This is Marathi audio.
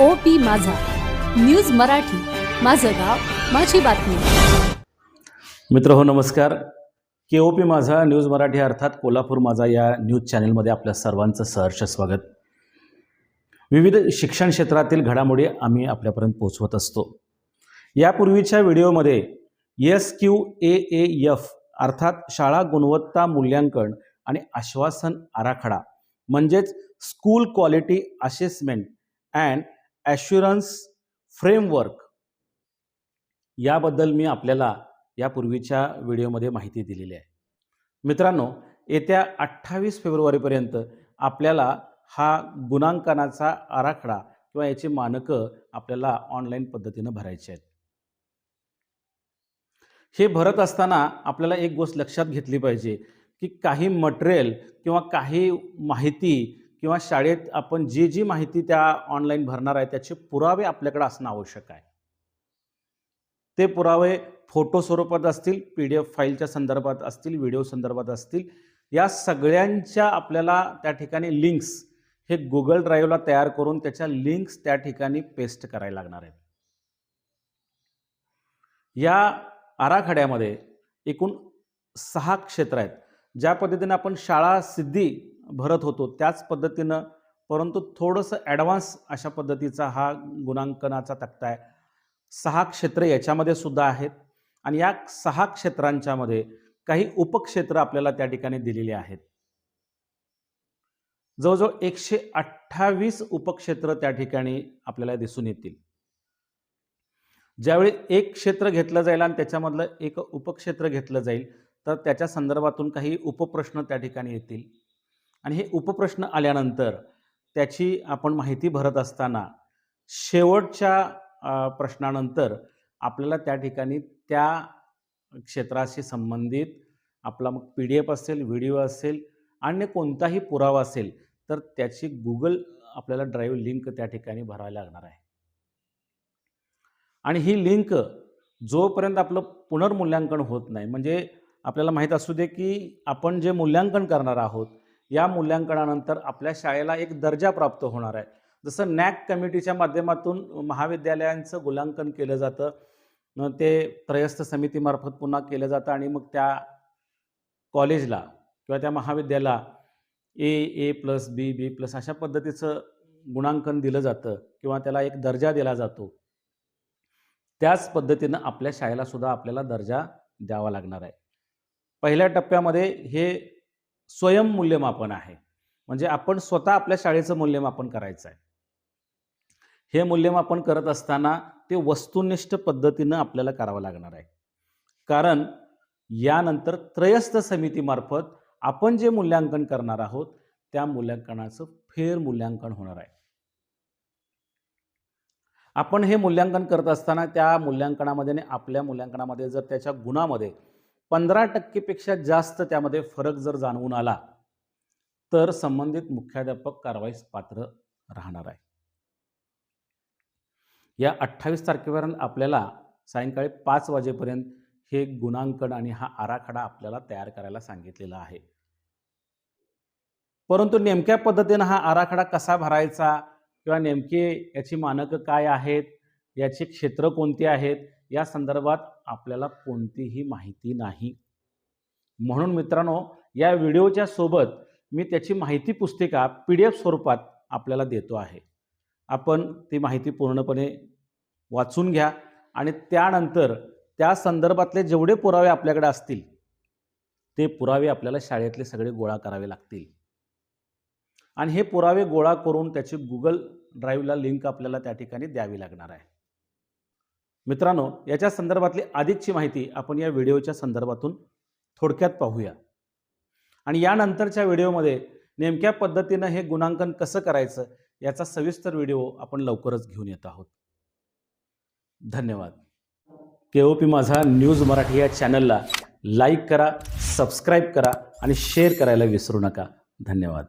O P Majha. News Marathi. माझं गाव माझी बातमी. मित्र हो नमस्कार. K O P Majha news Marathi अर्थात कोल्हापूर माझा या न्यूज चॅनलमध्ये आपल्या सर्वांचं सहर्ष स्वागत. विविध शिक्षण क्षेत्रातील घडामोडी आम्ही आपल्यापर्यंत पोचवत असतो. यापूर्वीच्या व्हिडिओमध्ये S Q A A F अर्थात शाळा गुणवत्ता मूल्यांकन आणि आश्वासन आराखडा म्हणजेच school quality assessment and assurance framework याबद्दल मी आपल्याला यापूर्वीच्या व्हिडिओमध्ये माहिती दिलेली आहे. मित्रांनो येत्या अठ्ठावीस फेब्रुवारीपर्यंत आपल्याला हा गुणांकनाचा आराखडा किंवा याची मानकं आपल्याला ऑनलाईन पद्धतीनं भरायची आहेत. हे भरत असताना आपल्याला एक गोष्ट लक्षात घेतली पाहिजे की काही मटेरियल किंवा काही माहिती किंवा शाळेत आपण जी जी माहिती त्या ऑनलाईन भरणार आहे त्याचे पुरावे आपल्याकडे असणं आवश्यक आहे. ते पुरावे फोटो स्वरूपात असतील पी डी एफ फाईलच्या संदर्भात असतील व्हिडिओ संदर्भात असतील या सगळ्यांच्या आपल्याला त्या ठिकाणी लिंक्स हे गुगल ड्राईव्हला तयार करून त्याच्या लिंक्स त्या ठिकाणी पेस्ट करायला लागणार आहेत. या आराखड्यामध्ये एकूण सहा क्षेत्र आहेत. ज्या पद्धतीने आपण शाळा सिद्धी भरत होतो त्याच पद्धतीनं परंतु थोडंसं ॲडव्हान्स अशा पद्धतीचा हा गुणांकनाचा तक्ता आहे. सहा क्षेत्र याच्यामध्ये सुद्धा आहेत आणि या सहा क्षेत्रांच्यामध्ये काही उपक्षेत्र आपल्याला त्या ठिकाणी दिलेली आहेत. जवळजवळ एकशे अठ्ठावीस उपक्षेत्र त्या ठिकाणी आपल्याला दिसून येतील. ज्यावेळी एक क्षेत्र घेतलं जाईल आणि त्याच्यामधलं एक उपक्षेत्र घेतलं जाईल तर त्याच्या संदर्भातून काही उपप्रश्न त्या ठिकाणी येतील. आणि हे उपप्रश्न आल्यानंतर त्याची आपण माहिती भरत असताना शेवटच्या प्रश्नानंतर आपल्याला त्या ठिकाणी त्या क्षेत्राशी संबंधित आपला मग पी डी एफ असेल व्हिडिओ असेल अन्य कोणताही पुरावा असेल तर त्याची गुगल आपल्याला ड्राईव्ह लिंक त्या ठिकाणी भरावी लागणार आहे. आणि ही लिंक जोपर्यंत आपलं पुनर्मूल्यांकन होत नाही म्हणजे आपल्याला माहीत असू दे की आपण जे मूल्यांकन करणार आहोत या मूल्यांकनानंतर आपल्या शाळेला एक दर्जा प्राप्त होणार आहे. जसं नॅक कमिटीच्या माध्यमातून महाविद्यालयांचं मूल्यांकन केलं जातं ते त्रयस्थ समितीमार्फत पुन्हा केलं जातं आणि मग त्या कॉलेजला किंवा त्या महाविद्यालयाला ए ए प्लस बी बी प्लस अशा पद्धतीचं गुणांकन दिलं जातं किंवा त्याला एक दर्जा दिला जातो. त्याच पद्धतीनं आपल्या शाळेला सुद्धा आपल्याला दर्जा द्यावा लागणार आहे. पहिल्या टप्प्यामध्ये हे स्वयं मूल्यमापन आहे. म्हणजे आपण स्वतः आपल्या शाळेचं मूल्यमापन करायचं आहे. हे मूल्यमापन करत असताना ते वस्तुनिष्ठ पद्धतीनं आपल्याला करावं लागणार आहे. कारण यानंतर त्रयस्थ समितीमार्फत आपण जे मूल्यांकन करणार आहोत त्या मूल्यांकनाचं फेर मूल्यांकन होणार आहे. आपण हे मूल्यांकन करत असताना त्या मूल्यांकनामध्ये आणि आपल्या मूल्यांकनामध्ये जर त्याच्या गुणामध्ये पंधरा टक्केपेक्षा जास्त त्यामध्ये फरक जर जाणवून आला तर संबंधित मुख्याध्यापक कारवाईस पात्र राहणार आहे. या अठ्ठावीस तारखेपर्यंत आपल्याला सायंकाळी पाच वाजेपर्यंत हे गुणांकन आणि हा आराखडा आपल्याला तयार करायला सांगितलेला आहे. परंतु नेमक्या पद्धतीनं हा आराखडा कसा भरायचा किंवा नेमके याची मानकं काय आहेत याची क्षेत्र कोणती आहेत या संदर्भात आपल्याला कोणतीही माहिती नाही. म्हणून मित्रांनो या व्हिडिओच्या सोबत मी त्याची माहिती पुस्तिका पी डी एफ स्वरूपात आपल्याला देतो आहे. आपण ती माहिती पूर्णपणे वाचून घ्या आणि त्यानंतर त्या संदर्भातले जेवढे पुरावे आपल्याकडे असतील ते पुरावे आपल्याला शाळेतले सगळे गोळा करावे लागतील. आणि हे पुरावे गोळा करून त्याची गुगल ड्राईव्हला लिंक आपल्याला त्या ठिकाणी द्यावी लागणार आहे. मित्रांनो याच्या संदर्भातली अधिकची माहिती आपण या व्हिडिओच्या संदर्भातून थोडक्यात पाहूया. आणि यानंतरच्या व्हिडिओमध्ये नेमक्या पद्धतीनं हे गुणांकन कसं करायचं याचा सविस्तर व्हिडिओ आपण लवकरच घेऊन येत आहोत. धन्यवाद. K O P Majha news Marathi या चॅनलला लाईक करा सबस्क्राईब करा आणि शेअर करायला विसरू नका. धन्यवाद.